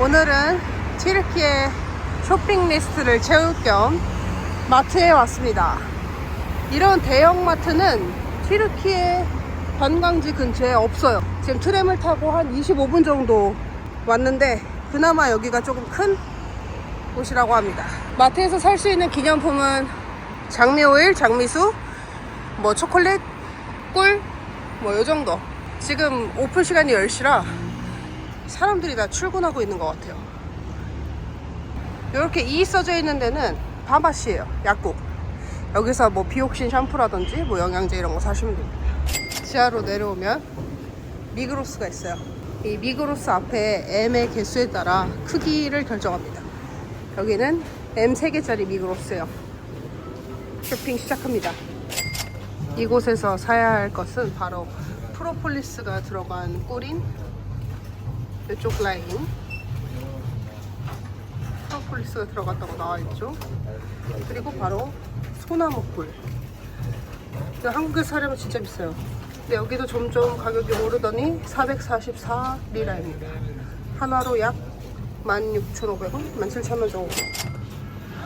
오늘은 튀르키예 쇼핑 리스트를 채울 겸 마트에 왔습니다. 이런 대형 마트는 튀르키예 관광지 근처에 없어요. 지금 트램을 타고 한 25분 정도 왔는데 그나마 여기가 조금 큰 곳이라고 합니다. 마트에서 살 수 있는 기념품은 장미 오일, 장미수, 뭐 초콜릿, 꿀, 뭐 요 정도. 지금 오픈 시간이 10시라 사람들이 다 출근하고 있는 것 같아요. 이렇게 이 써져 있는 데는 파마시예요. 약국. 여기서 뭐 비옥신 샴푸라든지 뭐 영양제 이런 거 사시면 됩니다. 지하로 내려오면 미그로스가 있어요. 이 미그로스 앞에 M의 개수에 따라 크기를 결정합니다. 여기는 M 3개짜리 미그로스예요. 쇼핑 시작합니다. 이곳에서 사야 할 것은 바로 프로폴리스가 들어간 꿀인 이쪽 라인 프로폴리스가 들어갔다고 나와 있죠. 그리고 바로 소나무꿀. 한국에 사려면 진짜 비싸요. 근데 여기도 점점 가격이 오르더니 444리라입니다. 하나로 약 16,500원, 17,000원 정도.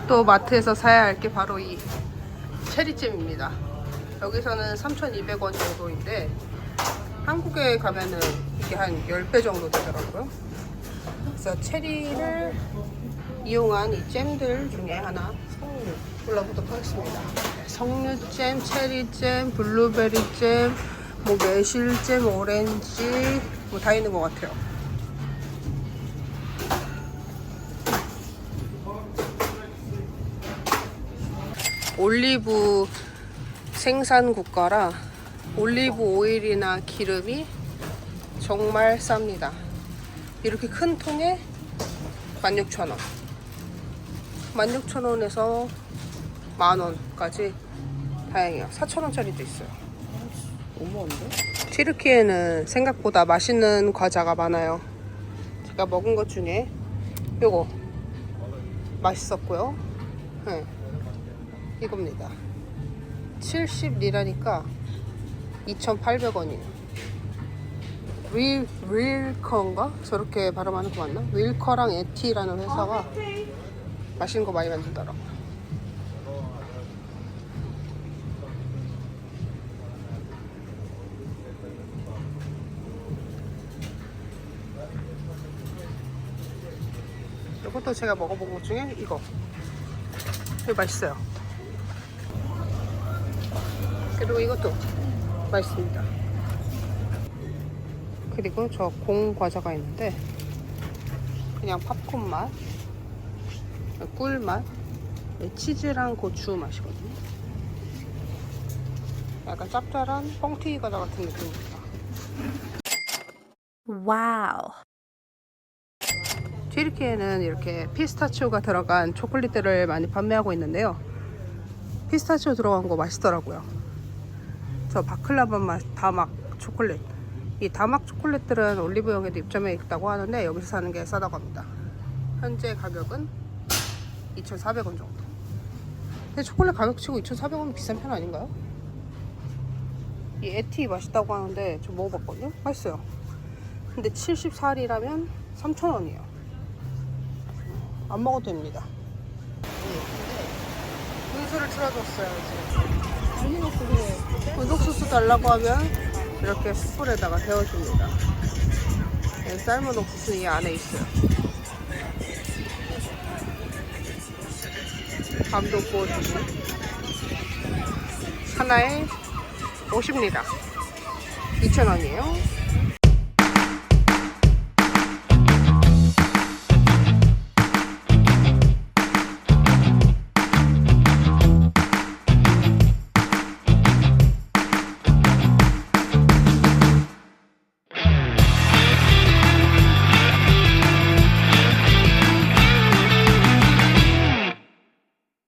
또 마트에서 사야 할 게 바로 이 체리잼입니다. 여기서는 3,200원 정도인데 한국에 가면은 이게 한 10배 정도 되더라고요. 그래서 체리를 이용한 이 잼들 중에 하나 골라보도록 하겠습니다. 성류잼, 체리잼, 블루베리잼, 뭐 매실잼, 오렌지 뭐 다 있는 것 같아요. 올리브 생산 국가라 올리브 오일이나 기름이 정말 쌉니다. 이렇게 큰 통에 16,000원. 16,000원에서 만원까지 다행이에요. 4,000원짜리도 있어요. 너무한데? 튀르키예는 생각보다 맛있는 과자가 많아요. 제가 먹은 것 중에 요거 맛있었고요. 네. 이겁니다. 70리라니까 2,800원이에요. 윌, 윌커인가? 저렇게 발음하는 거 맞나? 윌커랑 에티라는 회사가 맛있는 거 많이 만들더라고요. 이것도 제가 먹어본 것 중에 이거. 이거 맛있어요. 그리고 이것도 맛있습니다. 그리고 저 공 과자가 있는데 그냥 팝콘 맛, 꿀 맛, 치즈랑 고추 맛이거든요. 약간 짭짤한 뻥튀기 과자 같은 느낌입니다. 와우. 튀르키예는 이렇게 피스타치오가 들어간 초콜릿들을 많이 판매하고 있는데요. 피스타치오 들어간 거 맛있더라고요. 저 바클라바 맛 다막 초콜릿. 이 다막 초콜릿들은 올리브영에도 입점해 있다고 하는데 여기서 사는 게 싸다고 합니다. 현재 가격은 2,400원 정도. 근데 초콜릿 가격 치고 2,400원 비싼 편 아닌가요? 이 에티 맛있다고 하는데 좀 먹어봤거든요. 맛있어요. 근데 74리라면 3,000원이에요. 안 먹어도 됩니다. 분수를 틀어줬어요, 이제. 옥수수 달라고 하면 이렇게 숯불에다가 데워줍니다. 네, 삶은 옥수수 이 안에 있어요. 밤도 구워주고 하나에 50리라 2,000원이에요.